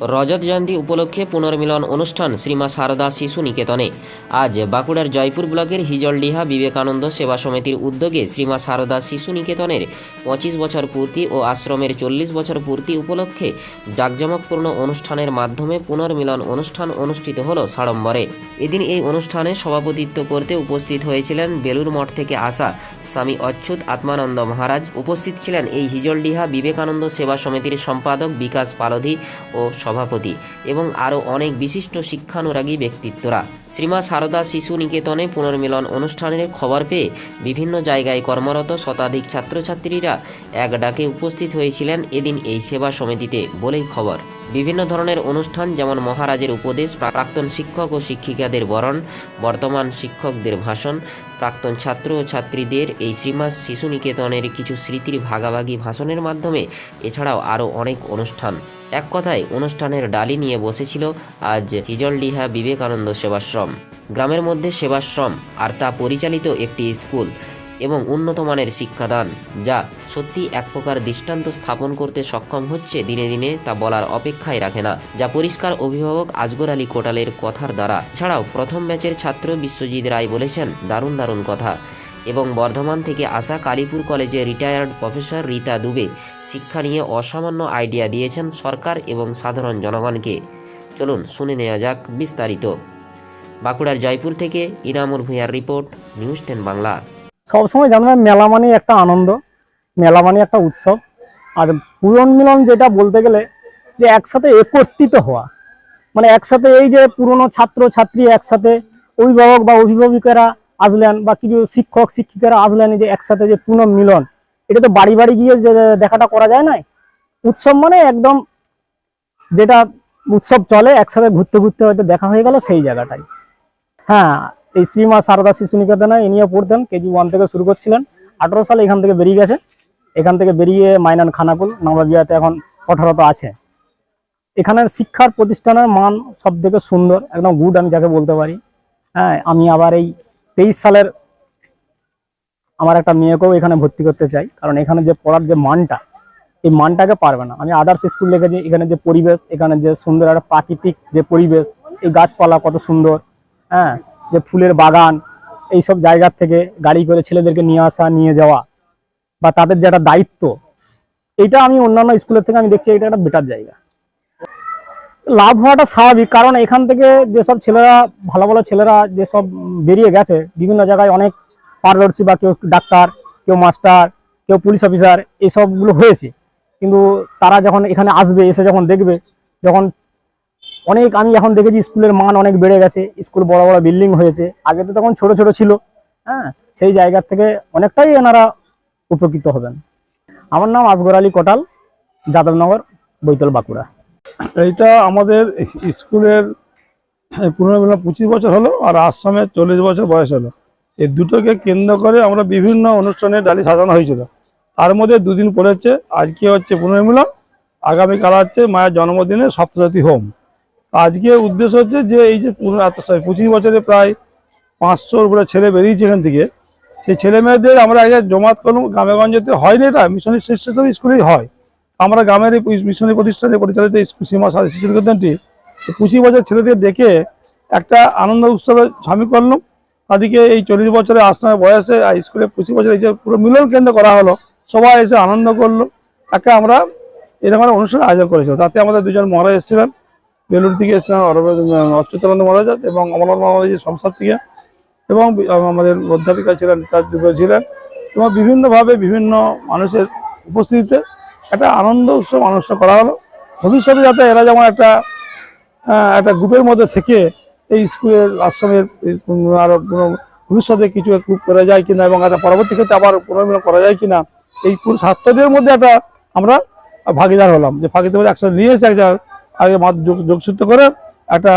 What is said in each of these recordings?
রজত জয়ন্তী উপলক্ষে পুনর্মিলন অনুষ্ঠান শ্রীমা সারদা শিশু নিকেতনে। আজ বাঁকুড়ার জয়পুর ব্লকের হিজলডিহা বিবেকানন্দ সেবা সমিতির উদ্যোগে শ্রীমা সারদা শিশু নিকেতনের পঁচিশ বছর পূর্তি ও আশ্রমের চল্লিশ বছর পূর্তি উপলক্ষে জাঁকজমকপূর্ণ অনুষ্ঠানের মাধ্যমে পুনর্মিলন অনুষ্ঠান অনুষ্ঠিত হল সাড়ম্বরে। এদিন এই অনুষ্ঠানে সভাপতিত্ব করতে উপস্থিত হয়েছিলেন বেলুর মঠ থেকে আসা স্বামী অচ্যুত আত্মানন্দ মহারাজ উপস্থিত ছিলেন এই হিজলডিহা বিবেকানন্দ সেবা সমিতির সম্পাদক বিকাশ পালধি ও সভাপতি এবং আরও অনেক বিশিষ্ট শিক্ষানুরাগী ব্যক্তিত্বরা। শ্রীমা সারদা শিশু নিকেতনে পুনর্মিলন অনুষ্ঠানের খবর পেয়ে বিভিন্ন জায়গায় কর্মরত শতাধিক ছাত্রছাত্রীরা এক ডাকে উপস্থিত হয়েছিলেন এদিন এই সেবা সমিতিতে বলেই খবর। বিভিন্ন ধরনের অনুষ্ঠান, যেমন মহারাজের উপদেশ, প্রাক্তন শিক্ষক ও শিক্ষিকাদের বরণ, বর্তমান শিক্ষকদের ভাষণ, প্রাক্তন ছাত্র ও ছাত্রীদের এই শ্রীমাস শিশু নিকেতনের কিছু স্মৃতির ভাগাভাগি ভাষণের মাধ্যমে, এছাড়াও আরও অনেক অনুষ্ঠান। এক কথায়, অনুষ্ঠানের ডালি নিয়ে বসেছিল আজ হিজলডিহা বিবেকানন্দ সেবাশ্রম। গ্রামের মধ্যে সেবাশ্রম আর তা পরিচালিত একটি স্কুল। এবং উন্নত মানের শিক্ষাদান, যা সত্যি এক প্রকার দৃষ্টান্ত স্থাপন করতে সক্ষম হচ্ছে দিনে দিনে তা বলার অপেক্ষায় রাখে না, যা পরিষ্কার অভিভাবক আজগর আলী কোটালের কথার দ্বারা। এছাড়াও প্রথম ব্যাচের ছাত্র বিশ্বজিৎ রায় বলেছেন, দারুণ দারুণ কথা। এবং বর্ধমান থেকে আসা কালীপুর কলেজের রিটায়ার্ড প্রফেসর রীতা দুবে শিক্ষা নিয়ে অসামান্য আইডিয়া দিয়েছেন সরকার এবং সাধারণ জনগণকে। চলুন শুনে নেওয়া যাক বিস্তারিত। বাঁকুড়ার জয়পুর থেকে ইনামুর ভূঁইয়ার রিপোর্ট, নিউজ টেন বাংলা। সবসময় জানবেন মেলা মানে একটা আনন্দ মেলা মানে একটা উৎসব। আর পূরণ মিলন যেটা বলতে গেলে যে একসাথে একত্রিত হওয়া। মানে একসাথে এই যে পুরনো ছাত্র ছাত্রী একসাথে অভিভাবক বা অভিভাবিকারা আসলেন বা কিছু শিক্ষক, শিক্ষিকারা আসলেন যে একসাথে যে পুনর্মিলন, এটা তো বাড়ি বাড়ি গিয়ে যে দেখাটা করা যায় না উৎসব মানে একদম যেটা উৎসব চলে, একসাথে ঘুরতে ঘুরতে হয়তো দেখা হয়ে গেল সেই জায়গাটাই। হ্যাঁ এই শ্রীমা সারদা শিশু নিকেতনে নিয়ে পড়তেন, কেজি ওয়ান থেকে শুরু করছিলেন। আঠারো সালে এখান থেকে বেরিয়ে গেছে। এখান থেকে বেরিয়ে মাইনান খানাকুল, নবাবিয়াতে এখন কঠোরত আছে। এখানের শিক্ষার প্রতিষ্ঠানের মান সব থেকে সুন্দর, একদম গুড আমি যাকে বলতে পারি। হ্যাঁ আমি আবার এই তেইশ সালের আমার একটা মেয়েকেও এখানে ভর্তি করতে চাই, কারণ এখানে যে পড়ার যে মানটা, এই মানটাকে পারবে না। আমি আদার্স স্কুল দেখেছি এখানে যে পরিবেশ, এখানে যে সুন্দর একটা প্রাকৃতিক যে পরিবেশ, এই গাছপালা কত সুন্দর হ্যাঁ যে ফুলের বাগান এই সব জায়গার থেকে গাড়ি করে ছেলেদেরকে নিয়ে আসা, নিয়ে যাওয়া বা তাদের যে একটা দায়িত্ব, এটা আমি অন্যান্য স্কুলের থেকে আমি দেখছি, এটা একটা বেটার জায়গা। লাভ হওয়াটা স্বাভাবিক, কারণ এখান থেকে যেসব ছেলেরা, ভালো ভালো ছেলেরা যেসব বেরিয়ে গেছে, বিভিন্ন জায়গায় অনেক পারদর্শী বা কেউ ডাক্তার, কেউ মাস্টার, কেউ পুলিশ অফিসার এইসবগুলো হয়েছে। কিন্তু তারা যখন এখানে আসবে, এসে যখন দেখবে, যখন অনেক আমি এখন দেখেছি স্কুলের মান অনেক বেড়ে গেছে, স্কুল বড় বড় বিল্ডিং হয়েছে। আগে তো তখন ছোট ছোট ছিল হ্যাঁ? সেই জায়গার থেকে অনেকটাই এনারা উপকৃত হবেন। আমার নাম আসগর আলী কোটাল, যাদবনগর, বৈতল বাঁকুড়া। এইটা আমাদের স্কুলের পুনর্মিলন পঁচিশ বছর হলো আর আশ্রমের চল্লিশ বছর বয়স হলো। এই দুটোকে কেন্দ্র করে আমরা বিভিন্ন অনুষ্ঠানে ডালি সাজানো হয়েছিল। তার মধ্যে দুদিন পড়েছে, আজকে হচ্ছে পুনর্মিলন, আগামীকাল হচ্ছে মায়ের জন্মদিনে সপ্তশতী হোম। আজকে উদ্দেশ্য হচ্ছে যে এই যে sorry, পঁচিশ বছরে প্রায় পাঁচশোর উপরে ছেলে বেরিয়েছে এখান থেকে। সেই ছেলে মেয়েদের আমরা আগে জমাত করলাম গ্রামেগঞ্জেতে হয় না এটা মিশনের শিশু স্কুলেই হয়। আমরা গ্রামের এই মিশনের প্রতিষ্ঠানে পরিচালিত সীমা শিশু নিকেতনটি পঁচিশ বছর ছেলেদের ডেকে একটা আনন্দ উৎসবে সামিল করলাম তাদেরকে এই চল্লিশ বছরের আশ্রমের বয়সে স্কুলে পঁচিশ বছর এই যে পুরো মিলন কেন্দ্র করা হলো সবাই এসে আনন্দ করল। একটা আমরা এরকম একটা অনুষ্ঠান আয়োজন করেছিলাম তাতে আমাদের দুজন মহারাজ এসেছিলেন। বেলুর থেকে এসেছিলেন অচ্যুতানন্দ মহারাজ এবং অমরনাথ মহারাজের সংসদ থেকে এবং আমাদের অধ্যাপিকা ছিলেন, তার দুটো ছিলেন এবং বিভিন্নভাবে বিভিন্ন মানুষের উপস্থিতিতে একটা আনন্দ উৎসব অনুষ্ঠান করা হলো। ভবিষ্যতে যাতে এরা যেমন একটা একটা গ্রুপের মধ্যে থেকে এই স্কুলের আশ্রমের এই কোনো ভবিষ্যতে কিছু একটু করা যায় কিনা এবং একটা পরবর্তী ক্ষেত্রে আবার পুনর্মিলন করা যায় কিনা, এই ছাত্রদের মধ্যে একটা আমরা ভাগিদার হলাম। যে ভাগিদার মধ্যে একসাথে নিয়ে এসে একটা আগে যোগসূত্র করে একটা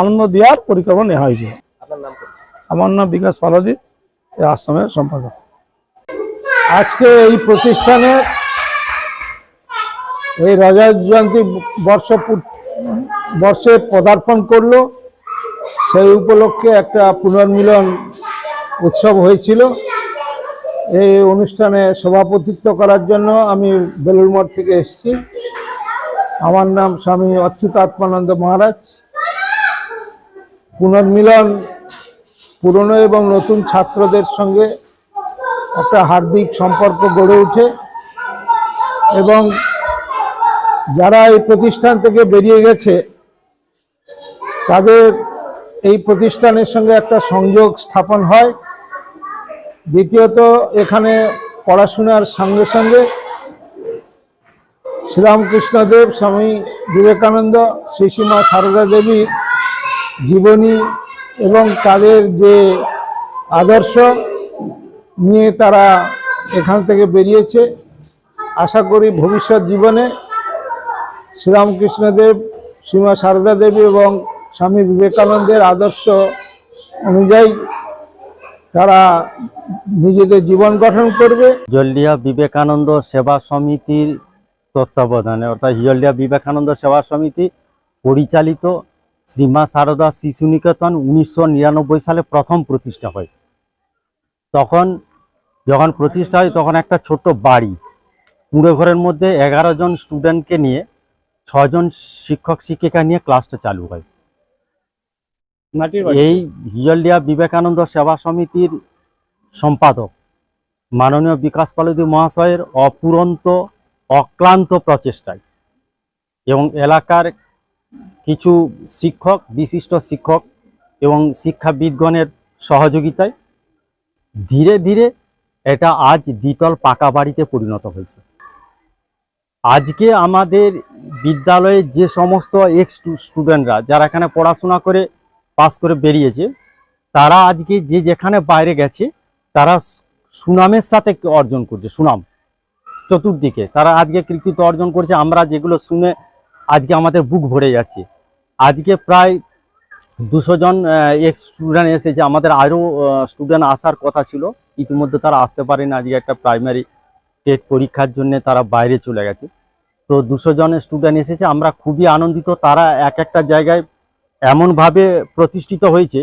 আনন্দ দেওয়ার পরিকল্পনা নেওয়া হয়েছে। আমার নাম বিকাশ পালাদি এই আশ্রমের সম্পাদক। আজকে এই প্রতিষ্ঠানে এই রাজা জয়ন্তী বর্ষ বর্ষে পদার্পণ করল। সেই উপলক্ষে একটা পুনর্মিলন উৎসব হয়েছিল। এই অনুষ্ঠানে সভাপতিত্ব করার জন্য আমি বেলুর মঠ থেকে এসেছি। আমার নাম স্বামী অচ্যুতাত্মানন্দ মহারাজ। পুনর্মিলন পুরনো এবং নতুন ছাত্রদের সঙ্গে একটা হার্দিক সম্পর্ক গড়ে ওঠে এবং যারা এই প্রতিষ্ঠান থেকে বেরিয়ে গেছে, তাদের এই প্রতিষ্ঠানের সঙ্গে একটা সংযোগ স্থাপন হয়। দ্বিতীয়ত, এখানে পড়াশোনার সঙ্গে সঙ্গে শ্রীরামকৃষ্ণদেব, স্বামী বিবেকানন্দ শ্রীসীমা সারদা দেবীর জীবনী এবং তাদের যে আদর্শ নিয়ে তারা এখান থেকে বেরিয়েছে। আশা করি ভবিষ্যৎ জীবনে শ্রীরামকৃষ্ণদেব, শ্রীমা সারদা দেবী এবং স্বামী বিবেকানন্দের আদর্শ অনুযায়ী তারা নিজেদের জীবন গঠন করবে। হিজলডিয়া বিবেকানন্দ সেবা সমিতির তত্ত্বাবধানে। অর্থাৎ হিজলডিয়া বিবেকানন্দ সেবা সমিতি পরিচালিত শ্রীমা সারদা শিশু নিকেতন উনিশশো নিরানব্বই সালে প্রথম প্রতিষ্ঠা হয়। তখন যখন প্রতিষ্ঠা হয় তখন একটা ছোট্ট বাড়ি। কুঁড়ে ঘরের মধ্যে এগারো জন স্টুডেন্টকে নিয়ে ছজন শিক্ষক শিক্ষিকা নিয়ে ক্লাসটা চালু হয়। এই হিজলডিয়া বিবেকানন্দ সেবা সমিতির সম্পাদক মাননীয় বিকাশ পালদী মহাশয়ের অপুরন্ত অক্লান্ত প্রচেষ্টায়। এবং এলাকার কিছু শিক্ষক, বিশিষ্ট শিক্ষক এবং শিক্ষাবিদগণের সহযোগিতায় ধীরে ধীরে এটা আজ দ্বিতল পাকা বাড়িতে পরিণত হয়েছে। আজকে আমাদের বিদ্যালয়ে যে সমস্ত এক্স স্টুডেন্টরা যারা এখানে পড়াশোনা করে পাস করে বেরিয়েছে, তারা আজকে যে যেখানে বাইরে গেছে, তারা সুনামের সাথে অর্জন করছে, সুনাম। চতুর্দিকে। তারা আজকে কৃতিত্ব অর্জন করছে। আমরা যেগুলো শুনে আজকে আমাদের বুক ভরে যাচ্ছে। আজকে প্রায় দুশো জন এক্স স্টুডেন্ট এসেছে। আমাদের আরও স্টুডেন্ট আসার কথা ছিল। ইতিমধ্যে তারা আসতে পারেনি। আজকে একটা প্রাইমারি টেট পরীক্ষার জন্য তারা বাইরে চলে গেছে। তো দুশো জন স্টুডেন্ট এসেছে। আমরা খুবই আনন্দিত। তারা এক একটা জায়গায় এমনভাবে প্রতিষ্ঠিত হয়েছে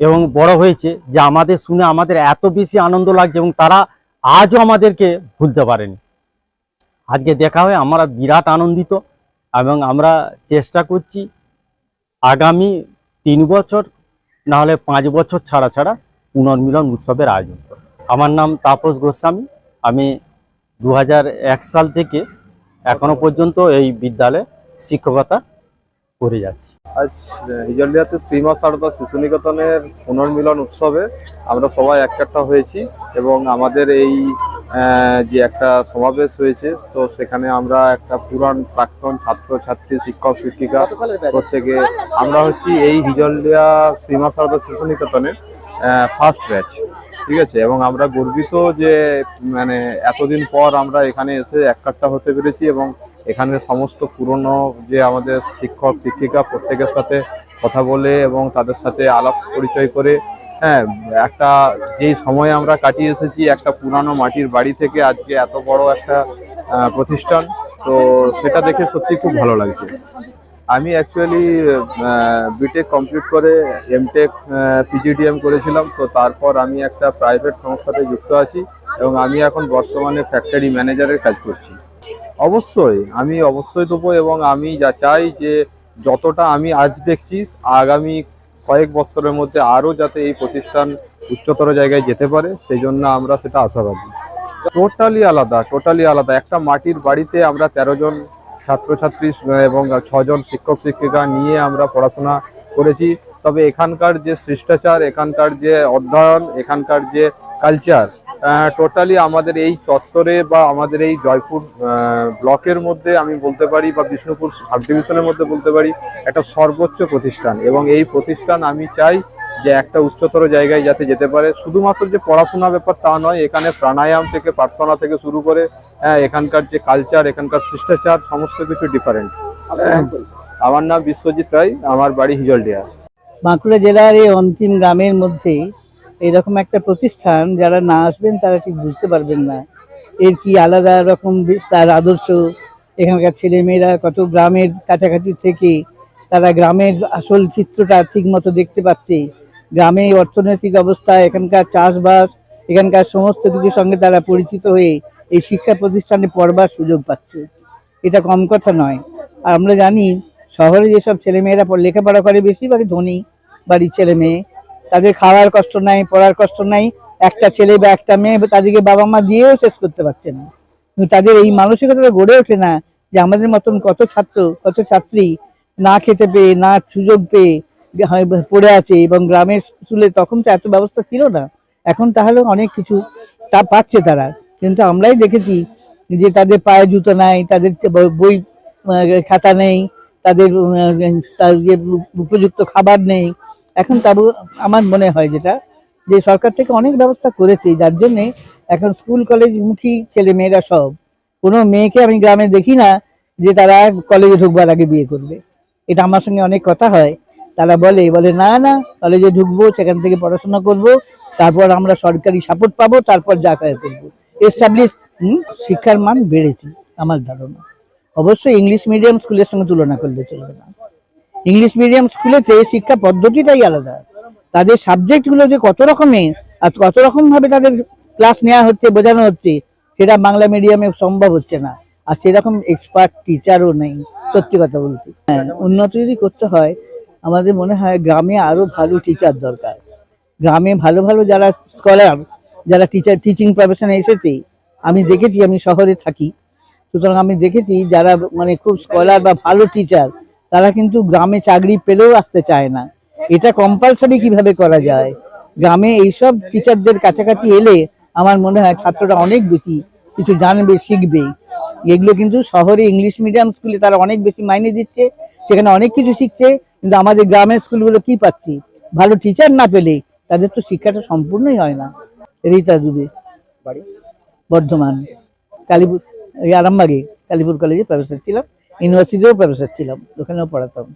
এবং বড় হয়েছে যে আমাদের শুনে আমাদের এত বেশি আনন্দ লাগছে এবং তারা আজও আমাদেরকে ভুলতে পারেনি। আজকে দেখা হয় আমরা বিরাট আনন্দিত এবং আমরা চেষ্টা করছি আগামী তিন বছর, না হলে পাঁচ বছর ছাড়া ছাড়া পুনর্মিলন উৎসবের আয়োজন আমার নাম তাপস গোস্বামী। আমি দু হাজার এক সাল থেকে এখনও পর্যন্ত এই বিদ্যালয়ে শিক্ষকতা করে যাচ্ছি। আজ হিজলিয়াতে শ্রীমা সারদা শিশু নিকেতনের পুনর্মিলন উৎসবে আমরা সবাই একটা হয়েছি এবং আমাদের এই যে একটা সমাবেশ হয়েছে, তো সেখানে আমরা একটা পুরান প্রাক্তন ছাত্র ছাত্রী শিক্ষক, শিক্ষিকা প্রত্যেকে, আমরা হচ্ছি এই হিজলিয়া শ্রীমা সারদা শিশু নিকেতনের ফার্স্ট ব্যাচ ঠিক আছে? এবং আমরা গর্বিত যে মানে এতদিন পর আমরা এখানে এসে একটা হতে পেরেছি এবং এখানে সমস্ত পুরনো যে আমাদের শিক্ষক, শিক্ষিকা প্রত্যেকের সাথে কথা বলে এবং তাদের সাথে আলাপ পরিচয় করে হ্যাঁ একটা যেই সময় আমরা কাটিয়ে এসেছি, একটা পুরানো মাটির বাড়ি থেকে আজকে এত বড় একটা প্রতিষ্ঠান, তো সেটা দেখে সত্যি খুব ভালো লাগছে। আমি অ্যাকচুয়ালি বিটেক কমপ্লিট করে এমটেক পিজিডিএম করেছিলাম, তো তারপর আমি একটা প্রাইভেট সংস্থাতে যুক্ত আছি এবং আমি এখন বর্তমানে ফ্যাক্টরি ম্যানেজারের কাজ করছি। অবশ্যই, আমি অবশ্যই দেবো এবং আমি যা চাই যে যতটা আমি আজ দেখছি, আগামী কয়েক বছরের মধ্যে আরও যাতে এই প্রতিষ্ঠান উচ্চতর জায়গায় যেতে পারে, সেই জন্য আমরা সেটা আশাবাদী। টোটালি আলাদা টোটালি আলাদা। একটা মাটির বাড়িতে আমরা তেরো জন ছাত্রছাত্রী এবং ছজন শিক্ষক, শিক্ষিকা নিয়ে আমরা পড়াশোনা করেছি। তবে এখানকার যে শিষ্টাচার, এখানকার যে অধ্যয়ন, এখানকার যে কালচার টোটালি আমাদের এই চত্বরে বা আমাদের এই জয়পুর ব্লকের মধ্যে আমি বলতে পারি বা বিষ্ণুপুর সাব ডিভিশনের মধ্যে বলতে পারি একটা সর্বোচ্চ প্রতিষ্ঠান এবং এই প্রতিষ্ঠান আমি চাই যে একটা উচ্চতর জায়গায় যাতে যেতে পারে। শুধুমাত্র যে পড়াশোনা ব্যাপার তা নয় এখানে প্রাণায়াম থেকে প্রার্থনা থেকে শুরু করে হ্যাঁ, এখানকার যে কালচার এখানকার শিষ্টাচার সমস্ত কিছু ডিফারেন্ট আমার নাম বিশ্বজিৎ রায় আমার বাড়ি হিজলডিয়া। বাঁকুড়া জেলার এই অন্তিম গ্রামের মধ্যে এরকম একটা প্রতিষ্ঠান, যারা না আসবেন তারা ঠিক বুঝতে পারবেন না। এর কি আলাদা রকম তার আদর্শ? এখানকার ছেলেমেয়েরা কত গ্রামের কাছাকাছি থেকে তারা গ্রামের আসল চিত্রটা ঠিক মতো দেখতে পাচ্ছে? গ্রামে অর্থনৈতিক অবস্থা, এখানকার চাষবাস, এখানকার সমস্ত কিছুর সঙ্গে তারা পরিচিত হয়ে এই শিক্ষা প্রতিষ্ঠানে পড়বার সুযোগ পাচ্ছে। এটা কম কথা নয়। আর আমরা জানি, শহরে যেসব ছেলেমেয়েরা পড়- লেখাপড়া করে বেশিরভাগ ধনী বাড়ির ছেলে মেয়ে তাদের খাওয়ার কষ্ট নাই, পড়ার কষ্ট নাই, একটা ছেলে বা একটা মেয়ে তাদেরকে বাবা মা দিয়েও শেষ করতে পারছে না। কিন্তু তাদের এই মানসিকতাটা গড়ে ওঠে না যে আমাদের মতন কত ছাত্র, কত ছাত্রী না খেতে পেয়ে, না সুযোগ পেয়ে পড়ে আছে এবং গ্রামের স্কুলে তখন তো এত ব্যবস্থা ছিল না। এখন তাহলে অনেক কিছু তা পাচ্ছে তারা। কিন্তু আমরাই দেখেছি যে তাদের পায়ে জুতো নাই, তাদের বই খাতা নেই তাদের উপযুক্ত খাবার নেই এখন তাবু আমার মনে হয় যেটা, যে সরকার থেকে অনেক ব্যবস্থা করেছে, যার জন্যে এখন স্কুল, কলেজ মুখী ছেলে মেয়েরা সব। কোনো মেয়েকে আমি গ্রামে দেখি না যে তারা কলেজে ঢুকবার আগে বিয়ে করবে। এটা আমার সঙ্গে অনেক কথা হয়। তারা বলে বলে, না না, কলেজে ঢুকবো, সেখান থেকে পড়াশোনা করব, তারপর আমরা সরকারি সাপোর্ট পাবো, তারপর যা হয় করব। এস্টাবলিশ শিক্ষার মান বেড়েছে, আমার ধারণা। অবশ্যই ইংলিশ মিডিয়াম স্কুলের সঙ্গে তুলনা করলে চলবে না। ইংলিশ মিডিয়াম স্কুলেতে শিক্ষা পদ্ধতিটাই আলাদা। তাদের সাবজেক্টগুলো যে কত রকমের আর কত রকম ভাবে তাদের ক্লাস নেওয়া হচ্ছে, বোঝানো হচ্ছে, সেটা বাংলা মিডিয়ামে সম্ভব হচ্ছে না। আর সেরকম এক্সপার্ট টিচারও নেই, সত্যি কথা বলতে। হ্যাঁ উন্নত যদি করতে হয়, আমাদের মনে হয় গ্রামে আরও ভালো টিচার দরকার। গ্রামে ভালো ভালো যারা স্কলার যারা টিচার টিচিং প্রফেশনে এসেছে, আমি দেখেছি, আমি শহরে থাকি। সুতরাং আমি দেখেছি, যারা মানে খুব স্কলার বা ভালো টিচার তারা কিন্তু গ্রামে চাকরি পেলেও আসতে চায় না। এটা কম্পালসারি কীভাবে করা যায়? গ্রামে এইসব টিচারদের কাছাকাছি এলে আমার মনে হয় ছাত্ররা অনেক বেশি কিছু জানবে শিখবে। এগুলো কিন্তু শহরে ইংলিশ মিডিয়াম স্কুলে তারা অনেক বেশি মাইনে দিচ্ছে সেখানে অনেক কিছু শিখছে কিন্তু আমাদের গ্রামের স্কুলগুলো কি পাচ্ছি? ভালো টিচার না পেলে তাদের তো শিক্ষাটা সম্পূর্ণই হয় না। রীতা দুবে। বর্ধমান। কালীপুর এই আরামবাগে কালীপুর কলেজে প্রফেসর ছিলাম। ইউনিভার্সিটিতেও প্রফেসর ছিলাম ওখানেও পড়াতাম